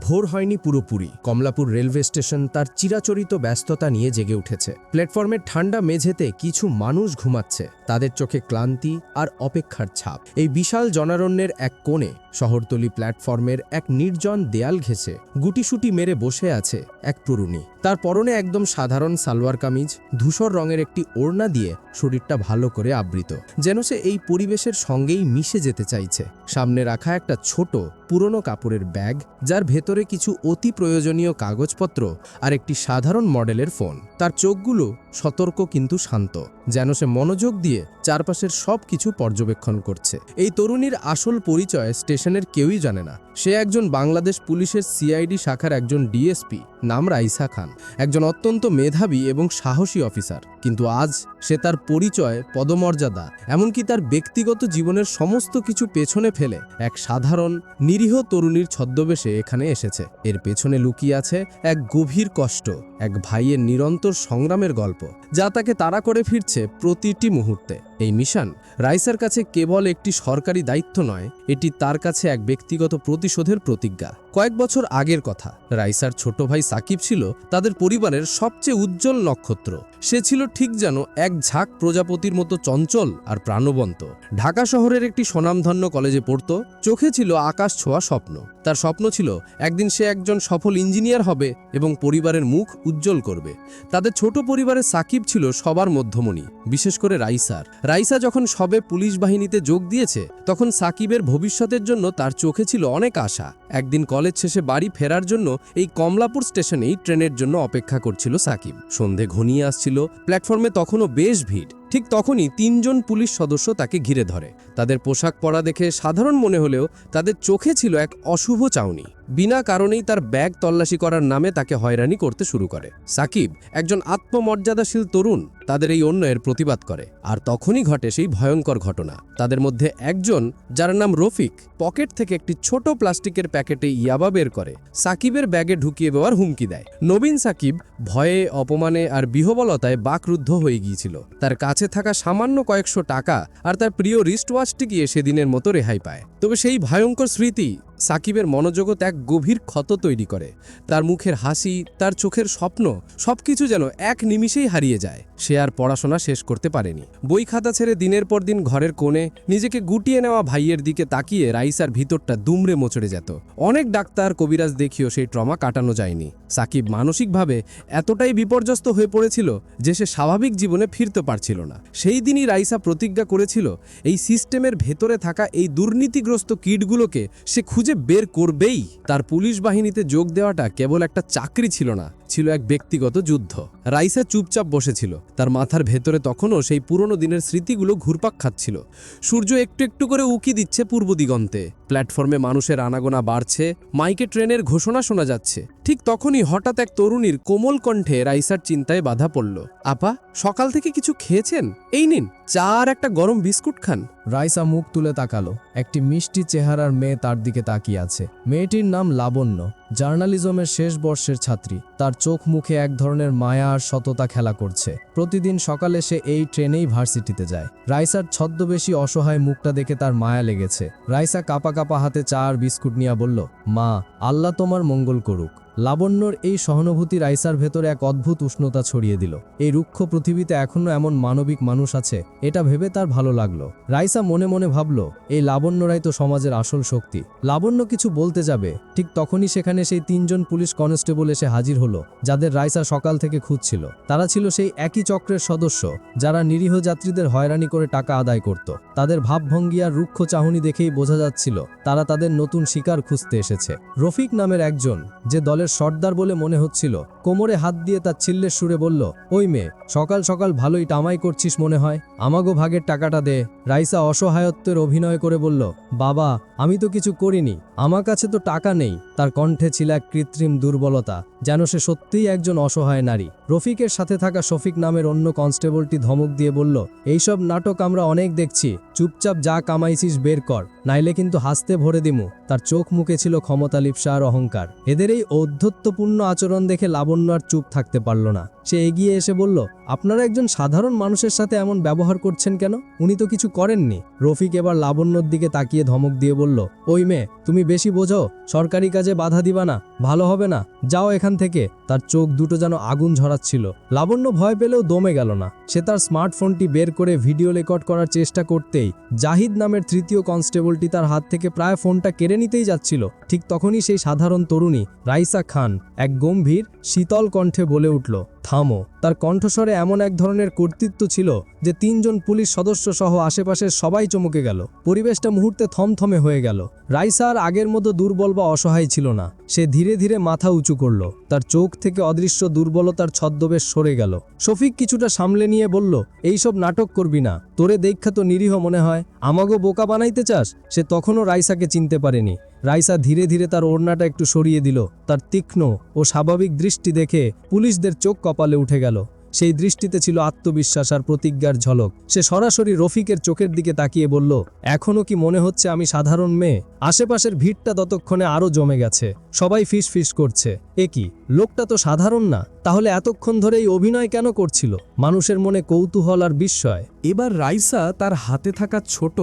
ভোর হয়নি পুরোপুরি। কমলাপুর রেলওয়ে স্টেশন তার চিরাচরিত ব্যস্ততা নিয়ে জেগে উঠেছে। প্ল্যাটফর্মের ঠান্ডা মেঝেতে কিছু মানুষ ঘুমাচ্ছে। তাদের চোখে ক্লান্তি আর অপেক্ষার ছাপ। এই বিশাল জনারণ্যের এক কোণে শহরতলি প্ল্যাটফর্মের এক নির্জন দেয়াল ঘেঁষে গুটিসুটি মেরে বসে আছে এক তরুণী। তার পরনে একদম সাধারণ সালোয়ার কামিজ, ধূসর রঙের একটি ওড়না দিয়ে শরীরটা ভালো করে আবৃত। যেন সে এই পরিবেশের সঙ্গেই মিশে যেতে চাইছে। সামনে রাখা একটা ছোট পুরনো কাপড়ের ব্যাগ, যার ভেতরে কিছু অতি প্রয়োজনীয় কাগজপত্র আর একটি সাধারণ মডেলের ফোন। তার চোখগুলো সতর্ক কিন্তু শান্ত, যেন সে মনোযোগ দিয়ে চারপাশের সব কিছু পর্যবেক্ষণ করছে। এই তরুণীর আসল পরিচয় স্টেশনের কেউই জানে না। সে একজন বাংলাদেশ পুলিশের সিআইডি শাখার একজন ডিএসপি, নাম রাইসা খান। একজন অত্যন্ত মেধাবী এবং সাহসী অফিসার। কিন্তু আজ সে তার পরিচয়, পদমর্যাদা, এমনকি তার ব্যক্তিগত জীবনের সমস্ত কিছু পেছনে ফেলে এক সাধারণ, নিরীহ তরুণীর ছদ্মবেশে এখানে এসেছে। এর পেছনে লুকিয়ে আছে এক গভীর কষ্ট, এক ভাইয়ের নিরন্তর সংগ্রামের গল্প, যা তাকে তাড়া করে ফিরছে প্রতিটি মুহূর্তে। এই মিশন রাইসার কাছে কেবল একটি সরকারি দায়িত্ব নয়, এটি তার কাছে এক ব্যক্তিগত প্রতিশোধের প্রতিজ্ঞা। কয়েক বছর আগের কথা। রাইসার ছোট ভাই সাকিব ছিল তাদের পরিবারের সবচেয়ে উজ্জ্বল নক্ষত্র। সে ছিল ঠিক যেন এক ঝাঁক প্রজাপতির মতো চঞ্চল আর প্রাণবন্ত। ঢাকা শহরের একটি স্বনামধন্য কলেজে পড়ত, চোখে ছিল আকাশ ছোঁয়া স্বপ্ন। তার স্বপ্ন ছিল একদিন সে একজন সফল ইঞ্জিনিয়ার হবে এবং পরিবারের মুখ উজ্জ্বল করবে। তাদের ছোট পরিবারে সাকিব ছিল সবার মধ্যমণি, বিশেষ করে রাইসার। রাইসা যখন সবে পুলিশ বাহিনীতে যোগ দিয়েছে, তখন সাকিবের ভবিষ্যতের জন্য তার চোখে ছিল অনেক আশা। একদিন কলেজ শেষে বাড়ি ফেরার জন্য এই কমলাপুর স্টেশনেই ট্রেনের জন্য অপেক্ষা করছিল সাকিব। সন্ধে ঘনিয়ে আসছিল, প্ল্যাটফর্মে তখনও বেশ ভিড়। ঠিক তখনই তিনজন পুলিশ সদস্য তাকে ঘিরে ধরে। তাদের পোশাক পরা দেখে সাধারণ মনে হলেও তাদের চোখে ছিল এক অশুভ চাউনি। বিনা কারণেই তার ব্যাগ তল্লাশি করার নামে তাকে হয়রানি করতে শুরু করে। সাকিব, একজন আত্মমর্যাদাশীল তরুণ, তাদের এই অন্যায়ের প্রতিবাদ করে। আর তখনই ঘটে সেই ভয়ঙ্কর ঘটনা। তাদের মধ্যে একজন, যার নাম রফিক, পকেট থেকে একটি ছোট প্লাস্টিকের প্যাকেটে ইয়াবা বের করে। সাকিবের ব্যাগে ঢুকিয়ে দেওয়ার হুমকি দেয়। নবীন সাকিব ভয়ে, অপমানে আর বিহবলতায় বাকরুদ্ধ হয়ে গিয়েছিল। তার কাছে থাকা সামান্য কয়েকশো টাকা আর তার প্রিয় রিস্ট ওয়াচটি গিয়ে সেদিনের মতো রেহাই পায়। তবে সেই ভয়ঙ্কর স্মৃতি সাকিবের মনোজগৎ এক গভীর ক্ষত তৈরি করে। তার মুখের হাসি, তার চোখের স্বপ্ন, সবকিছু যেন এক নিমিষেই হারিয়ে যায়। সে আর পড়াশোনা শেষ করতে পারেনি। বই খাতা ছেড়ে দিনের পর দিন ঘরের কোণে নিজেকে গুটিয়ে নেওয়া ভাইয়ের দিকে তাকিয়ে রাইসার ভিতরটা দুমড়ে মোচড়ে যেত। অনেক ডাক্তার, কবিরাজ দেখিও সেই ট্রমা কাটানো যায়নি। সাকিব মানসিকভাবে এতটাই বিপর্যস্ত হয়ে পড়েছিল যে সে স্বাভাবিক জীবনে ফিরতে পারছিল না। সেই দিনই রাইসা প্রতিজ্ঞা করেছিল, এই সিস্টেমের ভেতরে থাকা এই দুর্নীতিগ্রস্ত কিটগুলোকে সে খুঁজে বের করবেই। তার পুলিশ বাহিনীতে যোগ দেওয়াটা কেবল একটা চাকরি ছিল না ছিল এক ব্যক্তিগত যুদ্ধ। রাইসা চুপচাপ বসেছিল। তার মাথার ভেতরে তখনও সেই পুরনো দিনের স্মৃতিগুলো ঘুরপাক খাচ্ছিল। সূর্য একটু একটু করে উকি দিচ্ছে পূর্ব দিগন্তে। প্ল্যাটফর্মে মানুষের আনাগোনা বাড়ছে, মাইকে ট্রেনের ঘোষণা শোনা যাচ্ছে। ঠিক তখনই হঠাৎ এক তরুণীর কোমল কণ্ঠে রাইসার চিন্তায় বাধা পড়ল। আপা, সকাল থেকে কিছু খেয়েছেন? এই নিন, চা আর একটা গরম বিস্কুট খান। রাইসা মুখ তুলে তাকালো। একটি মিষ্টি চেহারার মেয়ে তার দিকে তাকিয়ে আছে। মেয়েটির নাম লাবণ্য। জার্নালিজমের শেষ বর্ষের ছাত্রী। তার চোখ মুখে এক ধরনের মায়া আর সততা খেলা করছে। প্রতিদিন সকালে সে এই ট্রেনেই ভার্সিটিতে যায়। রাইসার ছদ্মবেশী অসহায় মুখটা দেখে তার মায়া লেগেছে। রাইসা কাপা কাপা হাতে চা আর বিস্কুট নিয়ে বলল, মা, আল্লাহ তোমার মঙ্গল করুক। লাবণ্যর এই সহানুভূতি রাইসার ভেতরে এক অদ্ভুত উষ্ণতা ছড়িয়ে দিল। এই রুক্ষ পৃথিবীতে এখনও এমন মানবিক মানুষ আছে, এটা ভেবে তার ভালো লাগল। রাইসা মনে মনে ভাবল, এই লাবণ্যরাই তো সমাজের আসল শক্তি। লাবণ্য কিছু বলতে যাবে, ঠিক তখনই সেখানে সেই তিনজন পুলিশ কনস্টেবল এসে হাজির হলো, যাদের রাইসা সকাল থেকে খুঁজছিল। তারা ছিল সেই একই চক্রের সদস্য, যারা নিরীহ যাত্রীদের হয়রানি করে টাকা আদায় করত। তাদের ভাবভঙ্গি আর রুক্ষ চাহনি দেখেই বোঝা যাচ্ছিল, তারা তাদের নতুন শিকার খুঁজতে এসেছে। রফিক নামের একজন, যে দলের সর্দার বলে মনে হচ্ছিল। কোমরে হাত দিয়ে তার ছিল্লের সুরে বলল, ওই মেয়ে, সকাল সকাল ভালোই টামাই করছিস মনে হয়? আমাগো ভাগের টাকাটা দে। রাইসা অসহায়ত্বের অভিনয় করে বলল, বাবা আমি তো কিছু করিনি। আমার কাছে তো টাকা নেই। তার কণ্ঠে ছিল এক কৃত্রিম দুর্বলতা, যেন সে সত্যিই একজন অসহায় নারী। রফিকের সাথে থাকা শফিক নামের অন্য কনস্টেবলটি ধমক দিয়ে বলল, এইসব নাটক আমরা অনেক দেখছি। চুপচাপ যা কামাইছিস বের কর, নাইলে কিন্তু হাসতে ভরে দিমু। তার চোখ মুখে ছিল ক্ষমতা লিপসা আর অহংকার। এদের এই ঔদ্ধত্যপূর্ণ আচরণ দেখে লাবণ্য আর চুপ থাকতে পারল না। সে এগিয়ে এসে বলল, আপনারা একজন সাধারণ মানুষের সাথে এমন ব্যবহার করছেন কেন? উনি তো কিছু করেননি। রফিক এবার লাবণ্যর দিকে তাকিয়ে ধমক দিয়ে বলল, ওই মেয়ে, তুমি বেশি বোঝো, সরকারি কাজে বাধা দিবা না, ভালো হবে না, যাও এখান থেকে। তার চোখ দুটো যেন আগুন ঝরাচ্ছিল। লাবণ্য ভয় পেলেও দমে গেল না। সে তার স্মার্টফোনটি বের করে ভিডিও রেকর্ড করার চেষ্টা করতেই জাহিদ নামের তৃতীয় কনস্টেবলটি তার হাত থেকে প্রায় ফোনটা কেড়ে নিতেই যাচ্ছিল। ঠিক তখনই সেই সাধারণ তরুণী, রাইসা খান, এক গম্ভীর, শীতল কণ্ঠে বলে উঠল, থামো। তার কণ্ঠস্বরে এমন এক ধরনের কর্তৃত্ব ছিল যে তিনজন পুলিশ সদস্য সহ আশেপাশের সবাই চমকে গেল। পরিবেশটা মুহূর্তে থমথমে হয়ে গেল। রাইসা আর আগের মতো দুর্বল বা অসহায় ছিল না। সে ধীরে ধীরে মাথা উঁচু করল। তার চোখ থেকে অদৃশ্য দুর্বলতার ছদ্মবেশ সরে গেল। শফিক কিছুটা সামলে নিয়ে বলল এইসব নাটক করবি না। তোরে দেখা তো নিরীহ মনে হয়। আমাগো বোকা বানাইতে চাস? সে তখনও রাইসাকে চিনতে পারেনি। রাইসা ধীরে ধীরে তার ওড়নাটা একটু সরিয়ে দিল। তার তীক্ষ্ণ ও স্বাভাবিক দৃষ্টি দেখে পুলিশদের চোখ কপালে উঠে গেল। সেই দৃষ্টিতে ছিল আত্মবিশ্বাস আর প্রতিজ্ঞার ঝলক। সে সরাসরি রফিকের চোখের দিকে তাকিয়ে বলল এখনও কি মনে হচ্ছে আমি সাধারণ মেয়ে? আশেপাশের ভিড়টা ততক্ষণে আরও জমে গেছে। সবাই ফিস ফিস করছে। এ কি, লোকটা তো সাধারণ না, তাহলে এতক্ষণ ধরে এই অভিনয় কেন করছিল? মানুষের মনে কৌতূহল আর বিস্ময়। এবার রাইসা তার হাতে থাকা ছোট,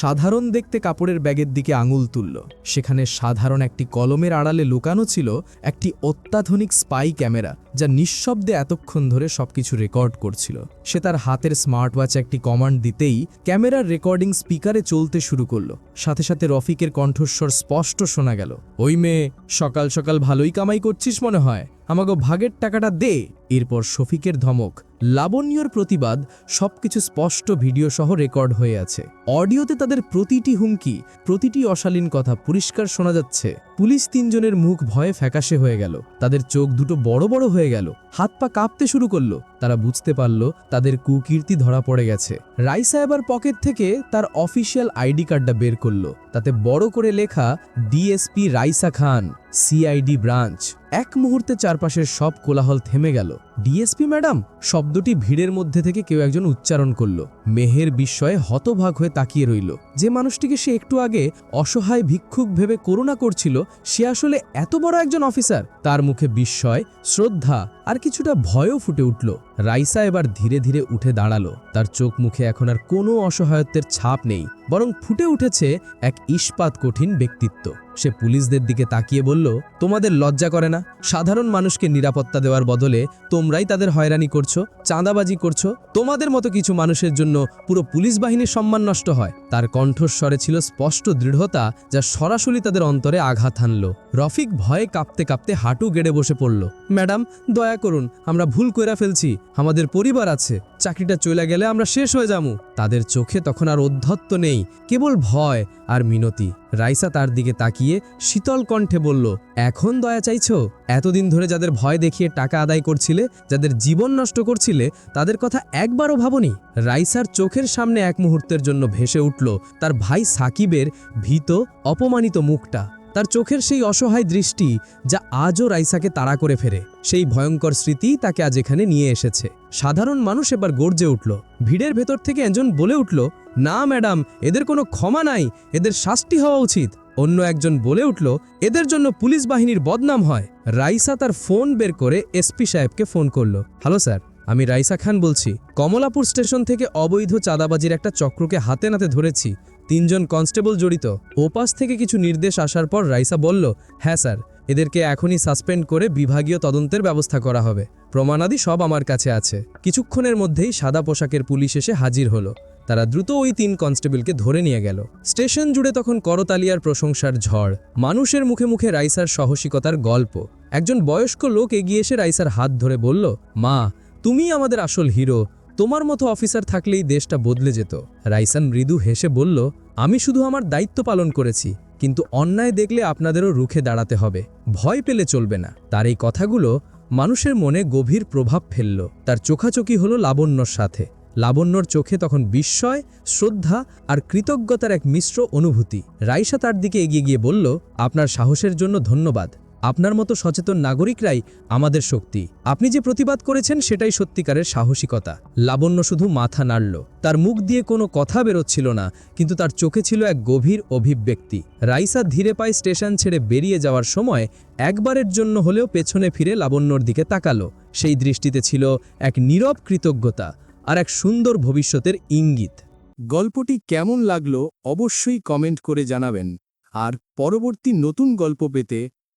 সাধারণ দেখতে কাপড়ের ব্যাগের দিকে আঙুল তুলল। সেখানে সাধারণ একটি কলমের আড়ালে লুকানো ছিল একটি অত্যাধুনিক স্পাই ক্যামেরা, যা নিঃশব্দে এতক্ষণ ধরে সবকিছু রেকর্ড করছিল। সে তার হাতের স্মার্ট ওয়াচে একটি কমান্ড দিতেই ক্যামেরার রেকর্ডিং স্পিকারে চলতে শুরু করল। সাথে সাথে রফিকের কণ্ঠস্বর স্পষ্ট শোনা গেল। ওই মেয়ে, সকাল সকাল ভালোই কামাই করছিস মনে হয়? আমাকে ভাগের টাকাটা দে। এরপর শফিকের ধমক। লাবণ্যর প্রতিবাদ সবকিছু স্পষ্ট ভিডিও সহ রেকর্ড হয়ে আছে। অডিওতে তাদের প্রতিটি হুমকি, প্রতিটি অশালীন কথা পরিষ্কার শোনা যাচ্ছে। পুলিশ তিনজনের মুখ ভয়ে ফ্যাকাশে হয়ে গেল। তাদের চোখ দুটো বড় বড় হয়ে গেল। হাত পা কাঁপতে শুরু করল। তারা বুঝতে পারল তাদের কুকীর্তি ধরা পড়ে গেছে। রাইসা এবার পকেট থেকে তার অফিসিয়াল আইডি কার্ডটা বের করল। তাতে বড় করে লেখা, DSP Raisa Khan, CID branch. এক মুহূর্তে চারপাশের সব কোলাহল থেমে গেল। ডিএসপি ম্যাডাম, শব্দটি ভিড়ের মধ্যে থেকে কেউ একজন উচ্চারণ করল। মেহের বিস্ময়ে হতভাগ হয়ে তাকিয়ে রইল। যে মানুষটিকে সে একটু আগে অসহায় ভিক্ষুক ভেবে করুণা করছিল, সে আসলে এত বড় একজন অফিসার। তার মুখে বিস্ময়, শ্রদ্ধা আর কিছুটা ভয়ও ফুটে উঠল। রাইসা এবার ধীরে ধীরে উঠে দাঁড়াল। তার চোখ মুখে এখন আর কোনো অসহায়ত্বের ছাপ নেই, বরং ফুটে উঠেছে এক ইস্পাত কঠিন ব্যক্তিত্ব। সে পুলিশদের দিকে তাকিয়ে বলল, তোমাদের লজ্জা করে না। সাধারণ মানুষকে নিরাপত্তা দেওয়ার বদলে তোমরাই তাদের হয়রানি করছ, চাঁদাবাজি করছ। তোমাদের মতো কিছু মানুষের জন্য পুরো পুলিশ বাহিনীর সম্মান নষ্ট হয়। তার কণ্ঠস্বরে ছিল স্পষ্ট দৃঢ়তা, যা সরাসরি তাদের অন্তরে আঘাত হানল। রফিক ভয়ে কাঁপতে কাঁপতে হাঁটু গেড়ে বসে পড়ল, ম্যাডাম, দয়া করুন, আমরা ভুল কইরা ফেলছি। আমাদের পরিবার আছে, চাকরিটা চলে গেলে আমরা শেষ হয়ে যামু তাদের চোখে তখন আর অধ্যত্ত নেই, কেবল ভয় আর মিনতি। রাইসা তার দিকে তাকিয়ে শীতল কণ্ঠে বলল, এখন দয়া চাইছো? এতদিন ধরে যাদের ভয় দেখিয়ে টাকা আদায় করছিলে, যাদের জীবন নষ্ট করছিলে, তাদের কথা একবারও ভাবনি? রাইসার চোখের সামনে এক মুহূর্তের জন্য ভেসে উঠল তার ভাই সাকিবের ভীত, অপমানিত মুখটা। তার চোখের সেই অসহায় দৃষ্টি যা আজও রাইসাকে তাড়া করে ফেরে। সেই ভয়ঙ্কর স্মৃতি তাকে আজ এখানে নিয়ে এসেছে। সাধারণ মানুষ এবার গর্জে উঠল। ভিড়ের ভেতর থেকে একজন বলে উঠল, না, ম্যাডাম, এদের কোনো ক্ষমা নাই, এদের শাস্তি হওয়া উচিত। অন্য একজন বলে উঠল, এদের জন্য পুলিশ বাহিনীর বদনাম হয়। রাইসা তার ফোন বের করে এসপি সাহেবকে ফোন করল, হ্যালো স্যার, আমি রাইসা খান বলছি। কমলাপুর স্টেশন থেকে অবৈধ চাঁদাবাজির একটা চক্রকে হাতে নাতে ধরেছি। তিনজন কনস্টেবল জড়িত। ওপাশ থেকে কিছু নির্দেশ আসার পর রাইসা বলল হ্যাঁ স্যার, এদেরকে এখনই সাসপেন্ড করে বিভাগীয় তদন্তের ব্যবস্থা করা হবে। প্রমাণাদি সব আমার কাছে আছে। কিছুক্ষণের মধ্যেই সাদা পোশাকের পুলিশ এসে হাজির হলো। তারা দ্রুত ওই তিন কনস্টেবলকে ধরে নিয়ে গেল। স্টেশন জুড়ে তখন করতালিয়ার প্রশংসার ঝড়, মানুষের মুখে মুখে রাইসার সাহসিকতার গল্প। একজন বয়স্ক লোক এগিয়ে এসে রাইসার হাত ধরে বলল, মা তুমি আমাদের আসল হিরো। তোমার মতো অফিসার থাকলেই দেশটা বদলে যেত। রাইসান মৃদু হেসে বলল, আমি শুধু আমার দায়িত্ব পালন করেছি, কিন্তু অন্যায় দেখলে আপনাদেরও রুখে দাঁড়াতে হবে। ভয় পেলে চলবে না। তার এই কথাগুলো মানুষের মনে গভীর প্রভাব ফেলল। তার চোখাচোখি হলো লাবণ্যর সাথে। লাবণ্যর চোখে তখন বিস্ময়, শ্রদ্ধা আর কৃতজ্ঞতার এক মিশ্র অনুভূতি। রাইসা তার দিকে এগিয়ে গিয়ে বলল, আপনার সাহসের জন্য ধন্যবাদ। আপনার মতো সচেতন নাগরিকরাই আমাদের শক্তি। আপনি যে প্রতিবাদ করেছেন সেটাই সত্যিকারের সাহসিকতা। লাবণ্য শুধু মাথা নাড়ল। তার মুখ দিয়ে কোনো কথা বেরোচ্ছিল না, কিন্তু তার চোখে ছিল এক গভীর অভিব্যক্তি। রাইসা ধীরে পায়ে স্টেশন ছেড়ে বেরিয়ে যাওয়ার সময় একবারের জন্য হলেও পেছনে ফিরে লাবণ্যর দিকে তাকালো। সেই দৃষ্টিতে ছিল এক নীরব কৃতজ্ঞতা আর এক সুন্দর ভবিষ্যতের ইঙ্গিত। গল্পটি কেমন লাগল অবশ্যই কমেন্ট করে জানাবেন। আর পরবর্তী নতুন গল্প পেতে